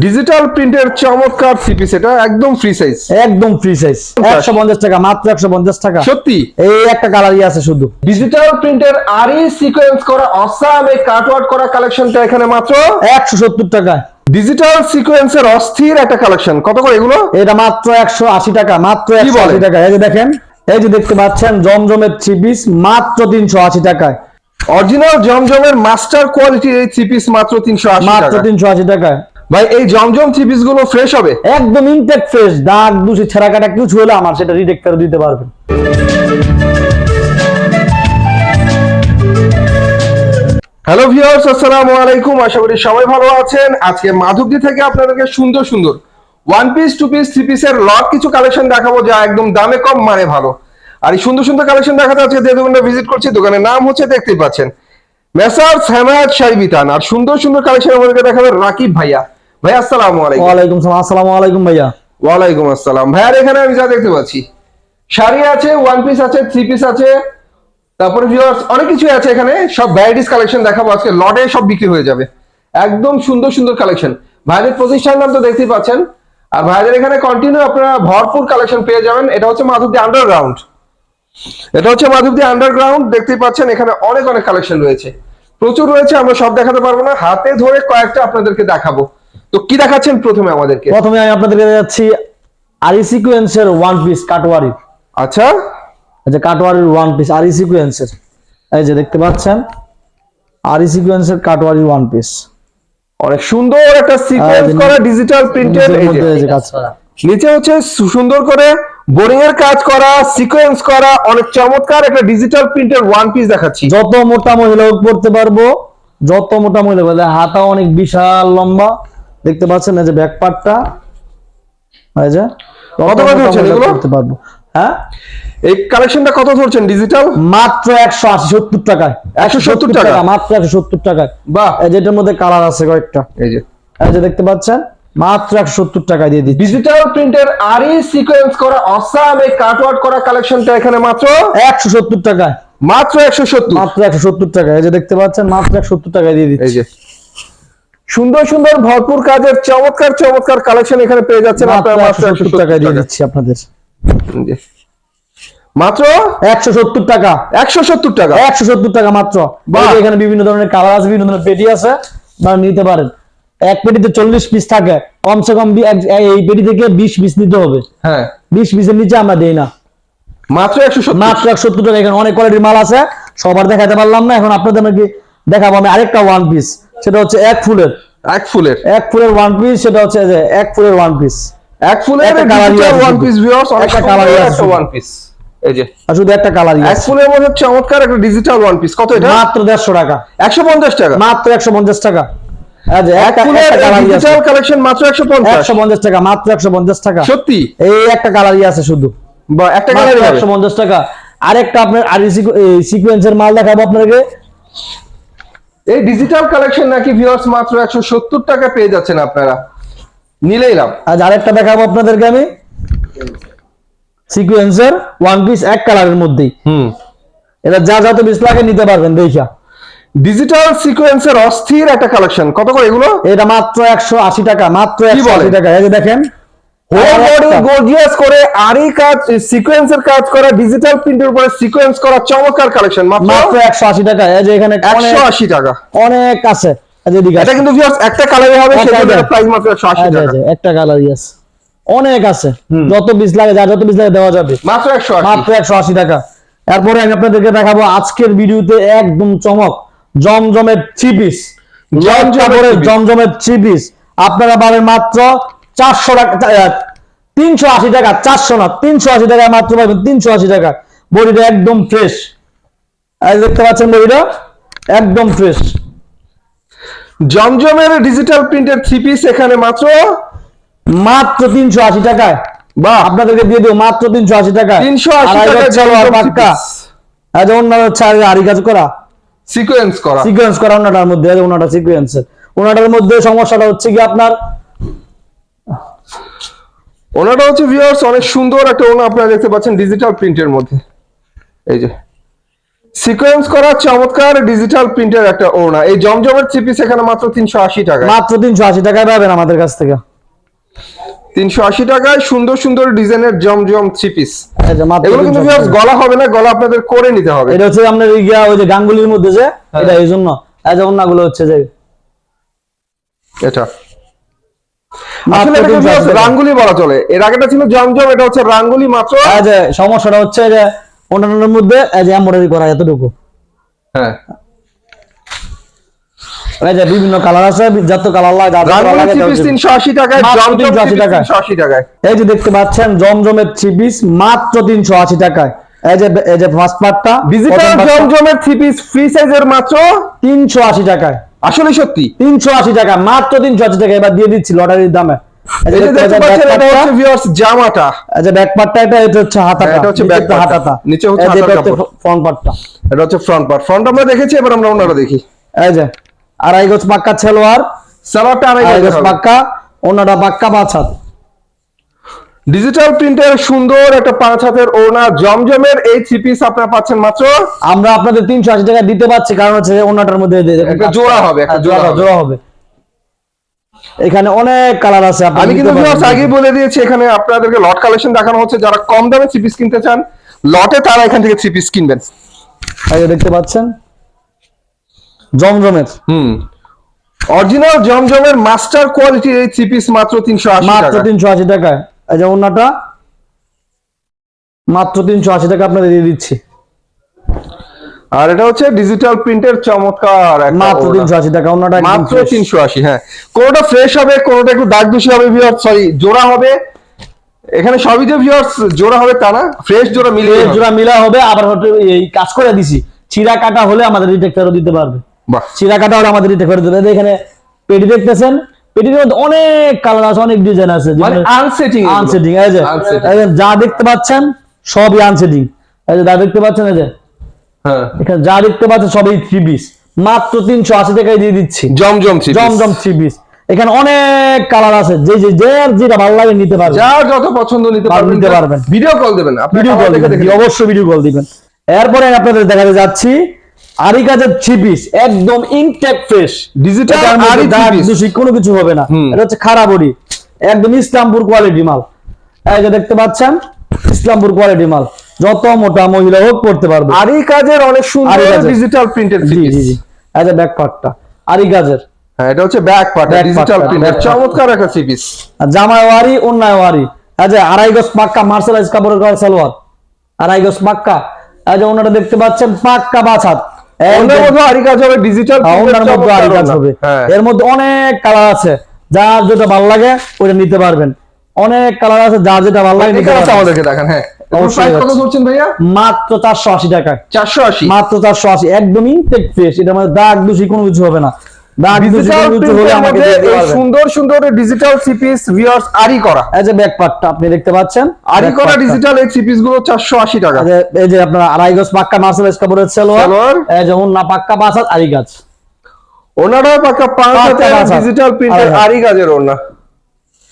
Digital প্রিন্টের চমৎকার three piece এটা একদম ফ্রি সাইজ একদম ফ্রি সাইজ একশো পঞ্চাশ টাকা মাত্র একশো পঞ্চাশ টাকা। সত্যি? এই একটা কালারই আছে শুধু। ডিজিটাল প্রিন্টের আরই সিকোয়েন্স করা অসাম এই কাটওয়ার্ড করা কালেকশনটা এখানে মাত্র একশো সত্তর টাকায়। ডিজিটাল সিকোয়েন্সের অস্থির একটা কালেকশন কত করে এগুলো? এটা মাত্র একশো আশি টাকা মাত্র কি একশো আশি বলেন? টাকা এই যে দেখেন এই যে দেখতে পাচ্ছেন জমজমের থ্রি পিস মাত্র তিনশো আশি টাকায়। অরিজিনাল জমজমের মাস্টার কোয়ালিটির এই থ্রি পিস মাত্র তিনশো আশি মাত্র টাকা তিনশো আশি টাকায়। ভাই এই জমজম থ্রি পিসগুলো ফ্রেশ হবে? একদম ইনটেক ফ্রেশ দাগ দুষি ছেঁড়া কাটা কিছু হলে আমার সেটা রিটেক করে দিতে পারবেন। হ্যালো ভিউয়ার্স আসসালামু আলাইকুম। আশা করি সবাই ভালো আছেন। আজকে মাধবদী থেকে আপনাদেরকে সুন্দর সুন্দর one piece two piece three পিসের লট কিছু কালেকশন দেখাবো যা একদম দামে কম মানে ভালো। আর এই সুন্দর সুন্দর কালেকশন দেখাতে আজকে যে দোকানটা ভিজিট করছি দোকানের নাম হচ্ছে দেখতেই পাচ্ছেন। মেসার সামায়াত শাইবিতান আর সুন্দর সুন্দর কালেকশন আমাদেরকে দেখাবে রাকিব ভাইয়া। ভাই আসসালামু আলাইকুম। ওয়ালাইকুম সালাম। আসসালামু আলাইকুম ভাইয়া। ওয়ালাইকুম আসসালাম। ভাইয়ার এখানে আমি যা দেখতে পাচ্ছি শাড়ি আছে ওয়ান পিস আছে থ্রি পিস আছে তারপরে ভিউয়ার্স অনেক কিছু আছে এখানে। সব ভ্যারাইটিস কালেকশন দেখাবো আজকে। লটে সব বিক্রি হয়ে যাবে। একদম সুন্দর সুন্দর কালেকশন ভাইদের প্রতিষ্ঠান নাম তো দেখতেই পাচ্ছেন। আর ভাইদের এখানে কন্টিনিউ আপনারা ভরপুর কালেকশন পেয়ে যাবেন। এটা হচ্ছে মাধবদী আন্ডারগ্রাউন্ড এটা হচ্ছে মাধবদী আন্ডারগ্রাউন্ড দেখতেই পাচ্ছেন এখানে অনেক অনেক কালেকশন রয়েছে। প্রচুর রয়েছে আমরা সব দেখাতে পারব না। হাতে ধরে কয়েকটা আপনাদেরকে দেখাবো। তো কি দেখাচ্ছেন প্রথমে আমাদেরকে? প্রথমে আমি আপনাদেরকে যাচ্ছি আরি সিকুয়েন্সের ওয়ান পিস কাটওয়ারি আচ্ছা। যে কাটওয়ারির ওয়ান পিস আরি সিকুয়েন্সের এই যে দেখতে পাচ্ছেন আরি সিকুয়েন্সের কাটওয়ারি ওয়ান পিস অনেক সুন্দর একটা সিকোয়েন্স করা ডিজিটাল প্রিন্টেড এই যে। কাজ করা। নিচে হচ্ছে সুন্দর করে বোরিং এর কাজ করা সিকোয়েন্স করা অনেক চমৎকার একটা ডিজিটাল প্রিন্টের ওয়ান পিস দেখাচ্ছি। যত মোটা মহিলা পড়তে পারব যত মোটা মহিলা হাতা অনেক বিশাল লম্বা। দেখতে পাচ্ছেন এই যে ব্যাক পার্টটা এই যে কত ধরছেন এগুলো? পড়তে পারব। হ্যাঁ? এই কালেকশনটা কত ধরছেন ডিজিটাল মাত্র একশো আশি সত্তর টাকায়। 170 টাকা? মাত্র একশো সত্তর টাকায়। বাহ। এই যেটার মধ্যে কালার আছে কয়েকটা। এই যে। এই যে দেখতে পাচ্ছেন মাত্র একশো সত্তর টাকায় দিয়ে দিচ্ছি। ডিজিটাল প্রিন্টের আরই সিকোয়েন্স করা অসাম এই কাটওয়ার্ড করা কালেকশনটা এখানে মাত্র? একশো সত্তর টাকায়। মাত্র একশো সত্তর। মাত্র একশো সত্তর টাকায়। এই যে দেখতে পাচ্ছেন মাত্র একশো সত্তর টাকায় দিয়ে এই যে। সুন্দর সুন্দর ভরপুর কাজের চমৎকার চমৎকার কালেকশন এখানে পেয়ে যাচ্ছেন মাত্র আপনারা একশো সত্তর টাকায় দিয়ে দিচ্ছি আপনাদের। মাত্র? টাকা। একশো সত্তর টাকা? মাত্র। এখানে বিভিন্ন ধরনের কালার আছে বিভিন্ন ধরনের পেটি আছে আপনারা নিতে পারেন। এক পেটিতে চল্লিশ পিস থাকে। কমসে কম এই পেটি থেকে বিশ পিস নিতে হবে। হ্যাঁ। বিশ পিসের নিচে আমরা দেই না। মাত্র একশো সত্তর? মাত্র একশো সত্তর টাকা। এখানে অনেক কোয়ালিটির মাল আছে। সবার দেখাতে পারলাম না। এখন আপনাদের আমি দেখাবো আমি আরেকটা ওয়ান পিস সেটা হচ্ছে এক ফুলের। এক ফুলের। এক ফুলের ওয়ান পিস সেটা হচ্ছে যে এক ফুলের ওয়ান পিস এক ফুলের একটা ওয়ান পিস ভিউয়ার্স একটা আছে একটা ওয়ান পিস এই যে। শুধু একটা এক ফুলের মধ্যে চমৎকার একটা ডিজিটাল ওয়ান পিস কত এটা? মাত্র দেড়শো টাকা। একশো পঞ্চাশ টাকা। মাত্র একশো পঞ্চাশ টাকা। কালেকশন মাত্র টাকা মাত্র সত্যি? এই একটা আছে শুধু। বা একটা কালার টাকা। আরেকটা আপনার আর সিকুয়েন্সের মাল দেখাবো আপনাকে এই ডিজিটাল কালেকশন নাকি ভিউয়ার্স মাত্র একশো সত্তর টাকা পেয়ে যাচ্ছেন আপনারা? নিলেই লাভ। আজ আরেকটা দেখাবো আপনাদেরকে আমি। সিকুয়েন্সের ওয়ান পিস এক কালারের মধ্যেই। হুম। এটা যা যা তো পিস লাগে নিতে পারবেন দেখা ডিজিটাল সিকোয়েন্সের অস্থির একটা কালেকশন কত করে এগুলো? এটা মাত্র একশো আশি টাকা মাত্র একশো আশি টাকা। এই যে দেখেন হোল বডি আরেকটা। গর্জিয়াস করে আরই কাজ সিকোয়েন্সের কাজ করা ডিজিটাল প্রিন্টের উপরে সিকোয়েন্স করা চমৎকার কালেকশন মাত্র মাত্র একশো আশি টাকা। এই যে এখানে একশো অনেক- আশি টাকা। অনেক আছে। এই যে এদিকে এটা কিন্তু ভিউয়ার্স একটা কালারে হবে সেটা প্রাইস মাত্র একশো আশি এই যে, এই টাকা। একটা কালারই আছে অনেক আছে। যত পিস লাগে যা যত পিস লাগে দেওয়া যাবে। মাত্র একশো আশি। মাত্র একশো আশি টাকা। এরপরে আমি আপনাদেরকে দেখাবো আজকের ভিডিওতে একদম চমক। জমজমের থ্রি পিস জমজমের থ্রি পিস আপনারা পাবেন মাত্র চারশো টাকা তিনশো আশি টাকা চারশো না তিনশো আশি টাকা মাত্র পাবেন তিনশো আশি টাকা। বডিটা একদম ফ্রেশ দেখতে পাচ্ছেন বডিটা? একদম ফ্রেশ জমজমের ডিজিটাল প্রিন্টের থ্রি পিস এখানে মাত্র? মাত্র তিনশো আশি টাকায়। বাহ। আপনাদেরকে দিয়ে দেবো মাত্র তিনশো আশি টাকা তিনশো আশি টাকা অন্য হচ্ছে আর আড়ি কাজ করা। সিকোয়েন্স করা। সিকোয়েন্স করা ওনাটার মধ্যে ওনাটা সিকোয়েন্সের ওনাটার মধ্যে সমস্যাটা হচ্ছে কি আপনার? ওনাটা হচ্ছে ভিউয়ার্স অনেক সুন্দর একটা ওনা আপনারা দেখতে পাচ্ছেন ডিজিটাল প্রিন্টের মধ্যে। এই যে। সিকোয়েন্স করা চমৎকার ডিজিটাল প্রিন্টের একটা ওড়না এই জমজমের থ্রি পিস এখানে মাত্র তিনশো আশি টাকা মাত্র তিনশো আশি টাকায় পাবেন আমাদের কাছ থেকে। তিনশো আশি টাকায় সুন্দর সুন্দর ডিজাইনের জমজম থ্রি পিস এই যে মাত্র এগুলো কিন্তু 380 viewers গলা হবে না গলা আপনাদের করে নিতে হবে। এটা হচ্ছে আপনার এই গিয়া ওই যে গাঙ্গুলির মধ্যে যে হ্যাঁ। এটা এই জন্য। এই যে অন্যগুলো হচ্ছে যে। এটা মাত্র আসলে এটাকে 380 viewers টাকা। রাঙ্গুলি বলা চলে। এর আগেটা ছিল জমজম এটা হচ্ছে রাঙ্গুলি মাত্র। সমস্যাটা হচ্ছে যে অন্যান্যের মধ্যে এমব্রয়ডারি করা এতটুকু। হ্যাঁ। এই যে বিভিন্ন কালার আছে যত কালার লাগে। তিনশো আশি টাকায় জমজম 380 টাকায়। আশি টাকায়। এই যে দেখতে পাচ্ছেন জমজমের থ্রি মাত্র তিনশো আশি টাকায়। এই যে এই যে ফার্স্ট পার্টটা ডিজিটাল জমজমের থ্রি পিস ফ্রি সাইজের মাত্র তিনশো আশি টাকায়। আসলে সত্যি। তিনশো আশি টাকা মাত্র তিনশো আশি টাকা এবার দিয়ে দিচ্ছি লটারির দামে। জামাটা। ব্যাক পার্টটা এটা এটা হচ্ছে হাতাটা। এটা হচ্ছে হাতাটা। নিচে হচ্ছে এটা হচ্ছে ফ্রন্ট পার্টটা এটা হচ্ছে ফ্রন্ট পার্ট ফ্রন্ট আমরা দেখেছি এবার আমরা ওনারা দেখি। এই যে আড়াই গজ পাক্কা ছেলোয়ার সালোয়ারটা আড়াই গজ পাক্কা ওনারা পাক্কা হাত। ডিজিটাল প্রিন্টের সুন্দর একটা পাঁচ হাতের ওড়না জমজমের এই থ্রি পিস আপনারা পাচ্ছেন মাত্র আমরা আপনাদের তিনশো আশি টাকা দিতে পারছি কারণ হচ্ছে যে অন্যটার মধ্যে একটা জোড়া হবে, একটা হ্যাঁ, জোড়া হবে। জোড়া হবে। এখানে অনেক কালার আছে আমি কিন্তু আগেই বলে দিয়েছি এখানে আপনাদেরকে লট কালেকশন দেখানো হচ্ছে। যারা কম দামে থ্রি পিস কিনতে চান লটে তারা এখান থেকে থ্রি পিস কিনবেন। দেখতে পাচ্ছেন? জমজমের। হুম। অরিজিনাল জমজমের মাস্টার কোয়ালিটির এই থ্রি পিস মাত্র তিনশো আশি মাত্র তিনশো আশি টাকায়। এই যে অন্যটা মাত্র তিনশো আশি টাকা আপনাদের দিয়ে দিচ্ছি। আর এটা হচ্ছে ডিজিটাল প্রিন্টের চমৎকার মাত্র ওড়না। তিনশো আশি টাকা অন্যটা মাত্র fresh। তিনশো আশি হ্যাঁ। কোনোটা ফ্রেশ হবে কোনোটা একটু দাগ দূষি হবে ভিউয়ার সরি জোড়া হবে। এখানে সবই যে ভিউয়ার্স জোড়া হবে তা না ফ্রেশ জোড়া মিলে জোড়া মিলা হবে আবার হয়তো এই কাজ করে দিছি। চিরা কাটা হলে আমাদের রিটেক ফেরত দিতে পারবে। বাহ। চিরা কাটা হলে আমাদের রিটেক ফেরত দেবে এখানে পেটি দেখতেছেন? পেটির মধ্যে অনেক কালার আছে অনেক ডিজাইন আছে। মানে আনসেটিং আনসেটিং এই যে দেখতে পাচ্ছেন সবই আনসেটিং এই যে যা দেখতে পাচ্ছেন এই যে হ্যাঁ। এখানে যা দেখতে পাচ্ছেন সবই থ্রি পিস মাত্র তিনশো আশি টাকায় দিয়ে দিচ্ছি। জমজম জমজম থ্রি পিস এখানে অনেক কালার আছে যে যে যে যেটা ভালো লাগে নিতে পারবে যার যত পছন্দ নিতে পারবেন, নিতে পারবেন। ভিডিও কল দেবেন আপনি ভিডিও কল দেখে অবশ্যই ভিডিও কল দিবেন। এরপরে আপনাদের দেখাতে যাচ্ছি আরি কাজের থ্রি একদম ইনটেক ফ্রেশ আরি three কোনো কিছু হবে না। এটা হচ্ছে একদম ইসলামপুর কোয়ালিটি মাল। এই যে দেখতে পাচ্ছেন ইসলামপুর কোয়ালিটি মাল। যত মোটা মহিলা হোক করতে পারবে। আরি কাজের অনেক সুন্দর ডিজিটাল প্রিন্টের জি জি এই যে ব্যাক পার্টটা আরি হ্যাঁ এটা হচ্ছে ব্যাক পার্ট ডিজিটাল part। চমৎকার একটা থ্রি পিস আর জামায় ওয়ারি অন্যায় ওয়ারি এই যে আড়াই গজ পাক্কা মার্শালাইজ কাপড়ের গায়ে সালোয়ার। আড়াই গজ পাক্কা। এই যে দেখতে পাচ্ছেন পাক্কা বাছাত। অন্যের মধ্যে আরি কাজ হবে ডিজিটাল ওনার মধ্যে কাজ হবে। হ্যাঁ। এর মধ্যে অনেক কালার আছে যার যেটা ভালো লাগে ওটা নিতে পারবেন। অনেক কালার আছে যার যেটা ভালো লাগে নিতে পারবেন। আমাদেরকে দেখেন হ্যাঁ। মাত্র চারশো আশি টাকা চারশো আশি? মাত্র চারশো আশি একদমই ফ্রেশ এটা মানে দাগ দোষী কোনো কিছু হবে না। ডিজিটাল কোনো কিছু হলে প্রিন্টের আমাকে মধ্যে দিয়ে দিতে এই পারবেন। সুন্দর সুন্দর ডিজিটাল থ্রি ভিউয়ার্স আরি করা। এই যে ব্যাক পার্টটা আপনি দেখতে পাচ্ছেন আরি করা ডিজিটাল এই থ্রি গুলো চারশো আশি টাকা। এই যে- আপনার আড়াই গজ পাক্কা মার্সেলাইজ কাপড়ের সালোয়ার সালোয়ার। এই যে অন্য পাক্কা বাসাত আড়ি গাছ। ওনারা পাকা পাঁচ পাঁচটা ডিজিটাল প্রিন্টের আরি কাজের ওনা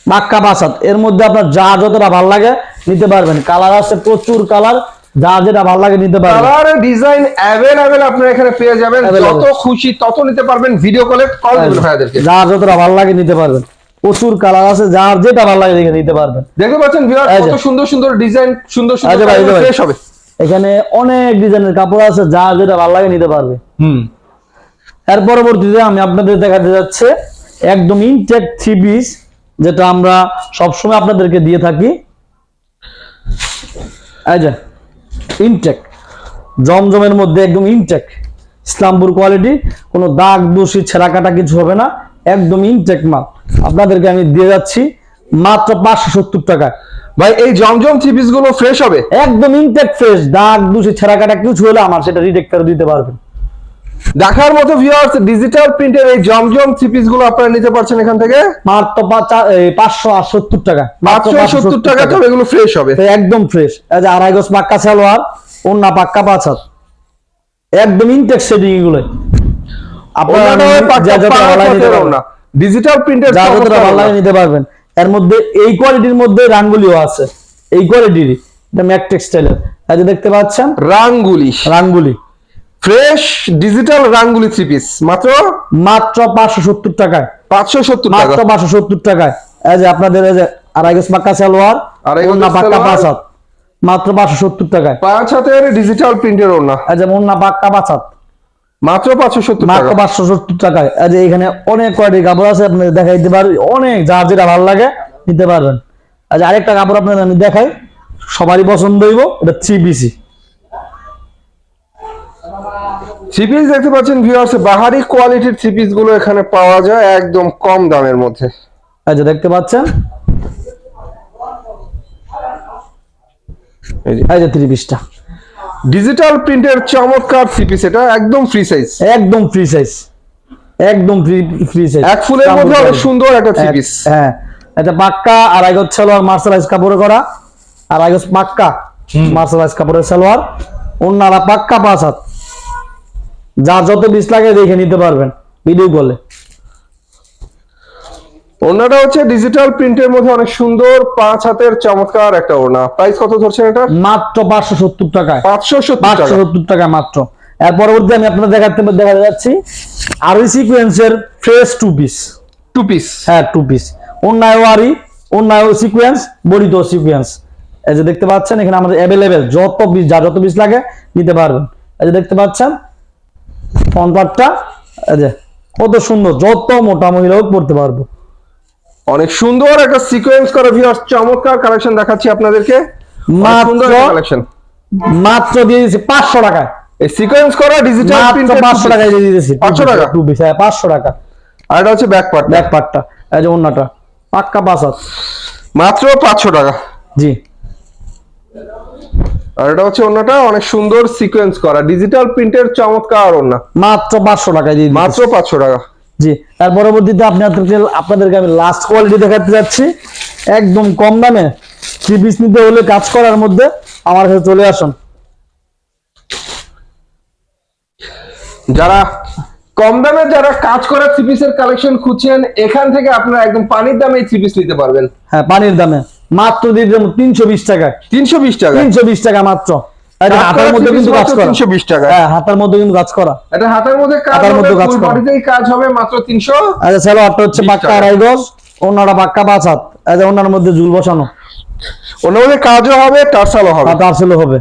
পাক্কা বাসাত এর মধ্যে আপনার যা যতটা ভালো লাগে নিতে পারবেন। কালার আছে প্রচুর কালার যা যেটা ভালো লাগে নিতে পারবেন। কালার ডিজাইন অ্যাভেলেবেল আপনারা এখানে পেয়ে যাবেন। যত খুশি তত নিতে পারবেন ভিডিও কলে কল দিবেন ভাইয়াদেরকে। যার যতটা ভালো লাগে নিতে পারবেন। প্রচুর কালার আছে যার যেটা ভালো লাগে দেখে নিতে পারবেন। দেখতে পাচ্ছেন ভিউয়ার কত সুন্দর সুন্দর ডিজাইন সুন্দর যে যে সুন্দর ফ্রেশ হবে। এখানে অনেক ডিজাইনের কাপড় আছে যা যেটা ভালো লাগে নিতে পারবে। হুম। এর পরবর্তীতে আমি আপনাদের দেখাতে যাচ্ছে একদম ইনটেক থ্রি পিস যেটা আমরা সবসময় আপনাদেরকে দিয়ে থাকি। যে। ইনটেক জমজমের মধ্যে একদম ইনটেক ইসলামপুর কোয়ালিটি কোনো দাগ দোষী ছেঁড়া কাটা কিছু হবে না একদম ইনটেক মাল। আপনাদেরকে আমি দিয়ে যাচ্ছি মাত্র পাঁচশো সত্তর টাকা ভাই এই জমজম থ্রি পিসগুলো ফ্রেশ হবে? একদম ইনটেক ফ্রেশ দাগ দোষী ছেঁড়া কাটা কিছু হলে আমার সেটা রিটেক্ট করে দিতে পারবেন। দেখার মতো ভিউয়ার্স ডিজিটাল প্রিন্টের এই জমজম থ্রি পিসগুলো আপনারা নিতে পারছেন এখান থেকে। মাত্র পাঁচশো আর সত্তর টাকা। মাত্র সত্তর টাকা তবে এগুলো ফ্রেশ হবে। একদম ফ্রেশ এই যে আড়াই গজ পাক্কা সালোয়ার অন্য পাক্কা পাঁচ হাত একদম ইনটেক সেটিং এগুলো আপনারা। ডিজিটাল প্রিন্টের যতটা লাগে নিতে পারবেন। এর মধ্যে এই কোয়ালিটির মধ্যে রাঙ্গুলিও আছে। এই কোয়ালিটির এটা ম্যাক টেক্সটাইলের এই যে দেখতে পাচ্ছেন? Rangoli. Rangoli. Fresh digital Rangoli three piece মাত্র? মাত্র পাঁচশো সত্তর টাকায়। পাঁচশো সত্তর মাত্র পাঁচশো সত্তর টাকায়। এই যে আপনাদের এই যে আড়াই গজ পাক্কা সালোয়ার আড়াই গজ পাক্কা। পাঁচ হাত। মাত্র পাঁচশো সত্তর টাকায়। পাঁচ হাতের ডিজিটাল প্রিন্টের ওড়না। এই যে ওন্না পাক্কা পাঁচ হাত। মাত্র পাঁচশো সত্তর মাত্র পাঁচশো সত্তর টাকায়। এই যে এখানে অনেক কোয়ালিটির কাপড় আছে আপনি দেখাই দিতে পারবেন অনেক যার যেটা ভালো লাগে নিতে পারবেন। আচ্ছা আরেকটা কাপড় আপনাদের আমি দেখাই। সবারই পছন্দ হইব এটা থ্রি পিসি থ্রি পিস দেখতে পাচ্ছেন ভিউয়ার্স বাহারি কোয়ালিটির থ্রি পিসগুলো এখানে পাওয়া যায় একদম কম দামের মধ্যে। আচ্ছা দেখতে পাচ্ছেন? এই যে। থ্রি পিসটা ডিজিটাল প্রিন্টের চমৎকার থ্রি পিস এটা একদম ফ্রি সাইজ একদম ফ্রি সাইজ একদম ফ্রি ফ্রি সাইজ এক ফুলের মধ্যে অনেক সুন্দর একটা থ্রি পিস হ্যাঁ এটা পাক্কা আর আগে সালোয়ার মার্শালাইজ কাপড়ে করা। আর আগে পাক্কা মার্শালাইজ কাপড়ের সালোয়ার। অন্যরা পাক্কা পাঁচ হাত। যার যত বিষ লাগে দেখে নিতে পারবেন ভিডিও কলে ওড়নাটা হচ্ছে ডিজিটাল প্রিন্টের মধ্যে অনেক সুন্দর পাঁচ হাতের চমৎকার একটা ওড়না। প্রাইস কত ধরছেন এটা মাত্র পাঁচশো সত্তর টাকায়। পাঁচশো পাঁচশো টাকা। সত্তর টাকা মাত্র। এর পরবর্তী আমি আপনাদের দেখাতে দেখা যাচ্ছি আরই সিকুয়েন্সের fresh two piece two piece হ্যাঁ টু পিস অন্যায় আরি অন্যায় সিকুয়েন্স বড়িত সিকুয়েন্স এই যে দেখতে পাচ্ছেন এখানে আমাদের অ্যাভেলেবেল যত পিস যা যত পিস লাগে নিতে পারবেন। এই যে দেখতে পাচ্ছেন ফ্রন্ট পার্টটা এই যে কত সুন্দর যত মোটা মহিলা হোক পড়তে পারব। অনেক সুন্দর একটা সিকোয়েন্স করা ভিউয়ার্স চমৎকার কালেকশন দেখাচ্ছি আপনাদেরকে। মাত্র কালেকশন মাত্র দিয়ে দিচ্ছি পাঁচশো টাকায়। এই সিকোয়েন্স করা ডিজিটাল মাত্র প্রিন্টের পাঁচশো টাকায় দিয়ে দিতেছি 500 টাকা? টু পিস হ্যাঁ পাঁচশো টাকা। আর এটা হচ্ছে ব্যাক পার্ট ব্যাক পার্টটা এই যে অন্যটা পাক্কা পাঁচ হাত। মাত্র পাঁচশো টাকা। জি। আর এটা হচ্ছে অন্যটা অনেক সুন্দর সিকোয়েন্স করা। ডিজিটাল প্রিন্টের চমৎকার ওড়না। মাত্র পাঁচশো টাকায় দিয়ে মাত্র পাঁচশো টাকা। জি তার পরবর্তীতে আপনাদেরকে আপনাদেরকে আমি লাস্ট কোয়ালিটি দেখাতে যাচ্ছি। একদম কম দামে থ্রি পিস নিতে হলে কাজ করার মধ্যে আমার কাছে চলে আসুন। যারা কম দামে যারা কাজ করা থ্রি পিসের কালেকশন খুঁজছেন এখান থেকে আপনারা একদম পানির দামে থ্রি পিস নিতে পারবেন। হ্যাঁ পানির দামে। মাত্র দিয়ে দেবো তিনশো বিশ টাকায় তিনশো বিশ টাকা? তিনশো বিশ টাকা মাত্র। এটা কাজ হাতের করা মধ্যে কিন্তু কাজ মাত্র করা। 320 টাকা। হ্যাঁ হাতের মধ্যে কিন্তু কাজ করা। এটা হাতের মধ্যে কাজ মধ্যে কাজ করা। কাজ হবে মাত্র তিনশো আচ্ছা স্যালোয়ারটা হচ্ছে পাক্কা আড়াই গজ অন্যটা পাক্কা পাঁচ হাত। এই যে মধ্যে ঝুল বসানো। ওর মধ্যে কাজও হবে টার্সালও হবে। আর টার্সেলও হবে।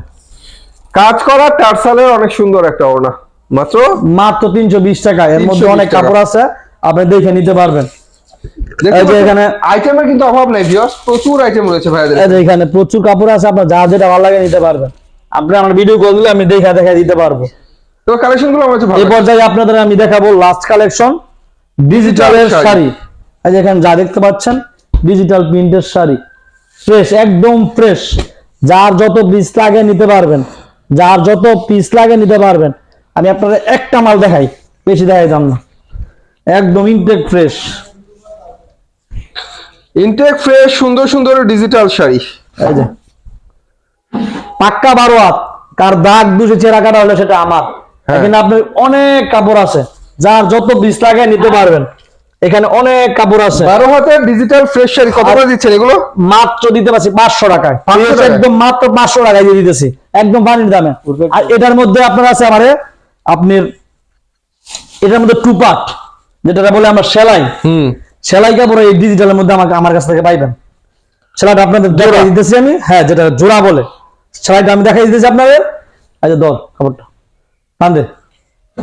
কাজ করা টার্সালের অনেক সুন্দর একটা মাত্র? মাত্র তিনশো বিশ টাকা। এর মধ্যে অনেক কাপড় আছে আপনি দেখে নিতে পারবেন। এখানে- আইটেমের কিন্তু অভাব নেই ভিউয়ার্স প্রচুর আইটেম রয়েছে ভাইদের এখানে। প্রচুর কাপড় আছে আপনার যা যেটা ভালো লাগে নিতে পারবেন। আপনি আমার ভিডিও কল দিলে আমি দেখা দেখা দিতে পারব। তো কালেকশনগুলো আমার ভালো এই পর্যায়ে আপনাদের আমি দেখাবো লাস্ট কালেকশন ডিজিটালের শাড়ি। শাড়ি। এই এখানে যা দেখতে পাচ্ছেন ডিজিটাল প্রিন্টের শাড়ি। ফ্রেশ একদম ফ্রেশ যার যত পিস লাগে নিতে পারবেন। যার যত পিস লাগে নিতে পারবেন। আমি আপনাদের একটা মাল দেখাই বেশি দেখাই দাম না। একদম ইনটেক ফ্রেশ ইনটেক ফ্রেশ সুন্দর সুন্দর ডিজিটাল শাড়ি। এই যে। পাক্কা বারো হাত কার দাগ দুষে চেরা কাটা হলে সেটা আমার। হ্যাঁ। এখানে আপনার অনেক কাপড় আছে যার যত বিষ লাগে নিতে পারবেন। এখানে অনেক কাপড় আছে। বারো হাতের ডিজিটাল ফ্রেশ শাড়ি কত করে দিচ্ছেন এগুলো? মাত্র দিতে পারছি পাঁচশো টাকায়। 500 একদম মাত্র পাঁচশো টাকায় দিয়ে দিতেছি। একদম পানির দামে। আর এটার মধ্যে আপনার আছে আমারে আপনার এটার মধ্যে টু পার্ট যেটা বলে আমার সেলাই। হুম। সেলাই কাপড় এই ডিজিটালের মধ্যে আমাকে আমার কাছ থেকে পাইবেন। সেলাইটা আপনাদের দেখাই দিতেছি আমি। হ্যাঁ যেটা জোড়া বলে। সেলাইটা আমি দেখাই দিতেছি আপনাদের। আচ্ছা দর কাপড়টা।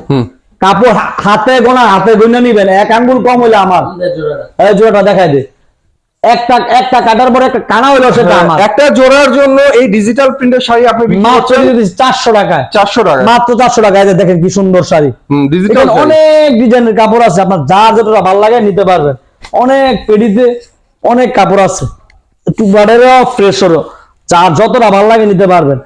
হুম। কাপড় হাতে গোনা হাতে গুনে নিবেন। এক আঙ্গুল কম হইলে আমার। এই জোড়াটা। দেখাই দে। একটা একটা কাটার পরে একটা কানা হইল সেটা আমার। একটা জোড়ার জন্য এই ডিজিটাল প্রিন্টের শাড়ি আপনি মাত্র করছেন চারশো টাকায়। চারশো টাকা মাত্র চারশো টাকায় দেখেন কি সুন্দর শাড়ি। ডিজিটাল অনেক ডিজাইনের কাপড় আছে আপনার যার যেটা ভালো লাগে নিতে পারবেন। অনেক পেডিতে অনেক কাপড় আছে। একটু বাড়েরও ফ্রেশেরও যার যতটা ভালো লাগে নিতে পারবেন।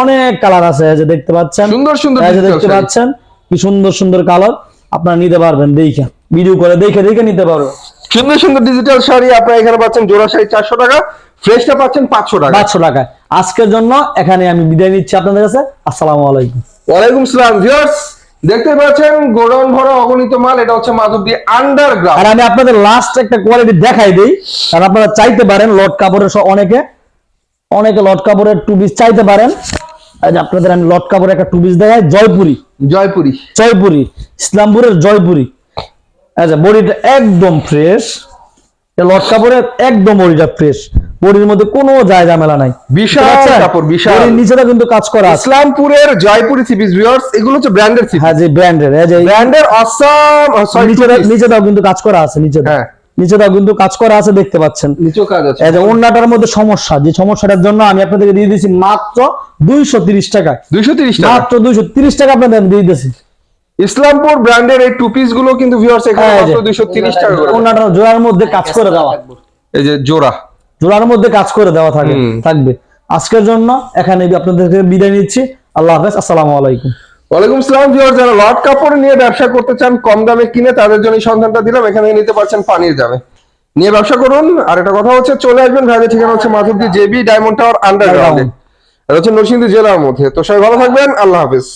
অনেক কালার আছে যে দেখতে পাচ্ছেন। সুন্দর সুন্দর যে দেখতে পাচ্ছেন কি সুন্দর সুন্দর কালার আপনারা নিতে পারবেন দেখে। ভিডিও করে দেখে দেখে নিতে পারবেন। সুন্দর সুন্দর ডিজিটাল শাড়ি আপনারা এখানে পাচ্ছেন জোড়া শাড়ি চারশো টাকা ফ্রেশটা পাচ্ছেন পাঁচশো টাকা। পাঁচশো টাকায়। আজকের জন্য এখানে আমি বিদায় নিচ্ছি আপনাদের কাছে। আসসালামু আলাইকুম। ওয়ালাইকুম সালাম ভিউয়ার্স দেখতে পাচ্ছেন গোডাউন ভরা অগণিত মাল এটা হচ্ছে মাধবদী আন্ডারগ্রাউন্ড আর আমি আপনাদের লাস্ট একটা কোয়ালিটি দেখাই দিই কারণ আপনারা চাইতে পারেন লট কাপড়ের অনেকে অনেকে লট কাপড়ের টু পিস চাইতে পারেন। আপনাদের আমি লট কাপড় একটা টু পিস দেখাই জয়পুরি। জয়পুরি। জয়পুরি ইসলামপুরের জয়পুরি। আচ্ছা বডিটা একদম ফ্রেশ লট কাপড়ের একদম বডিটা ফ্রেশ বডির মধ্যে কোনো যায় ঝামেলা নাই। বিশাল কাপড়, বিশাল। নিচেটা কিন্তু কাজ করা আছে। ইসলামপুরের জয়পুরি থ্রি পিস ভিউয়ার্স এগুলো হচ্ছে ব্র্যান্ডের থ্রি হ্যাঁ ব্র্যান্ডের এই যে ব্র্যান্ডের অসাম সরি নিচেটা নিচেটাও কিন্তু কাজ করা আছে নিচেটা। হ্যাঁ। নিচেটাও কিন্তু কাজ করা আছে দেখতে পাচ্ছেন। নিচেও কাজ আছে। এই যে অন্যটার মধ্যে সমস্যা যে সমস্যাটার জন্য আমি আপনাদেরকে দিয়ে দিয়েছি মাত্র দুইশো তিরিশ টাকায়। দুইশো তিরিশ টাকা। মাত্র দুইশো তিরিশ টাকা আপনাদের দিয়ে দিয়েছি। ইসলামপুর ব্র্যান্ডের এই টু পিসগুলো কিন্তু ভিউয়ার্স এখানে হ্যাঁ। মাত্র দুইশো তিরিশ টাকা করে অন্যটার জোড়ার মধ্যে কাজ করে দেওয়া। এই যে জোড়া। জোড়ার মধ্যে কাজ করে দেওয়া থাকে থাকবে। আজকের জন্য এখানে আপনাদেরকে বিদায় নিচ্ছি। আল্লাহ হাফেজ আসসালামু আলাইকুম। ওয়ালাইকুম সালাম ভিউয়ার্স যারা লট কাপড় নিয়ে ব্যবসা করতে চান কম দামে কিনে তাদের জন্য সন্ধানটা দিলাম। এখানে নিতে পারছেন পানির দামে। নিয়ে ব্যবসা করুন। আর একটা কথা হচ্ছে চলে আসবেন ভাইদের ঠিকানা হচ্ছে মাধবদী জেবি ডায়মন্ড টাওয়ার আন্ডারগ্রাউন্ডে এটা হচ্ছে নরসিংদী জেলার মধ্যে। তো সবাই ভালো থাকবেন। আল্লাহ হাফেজ।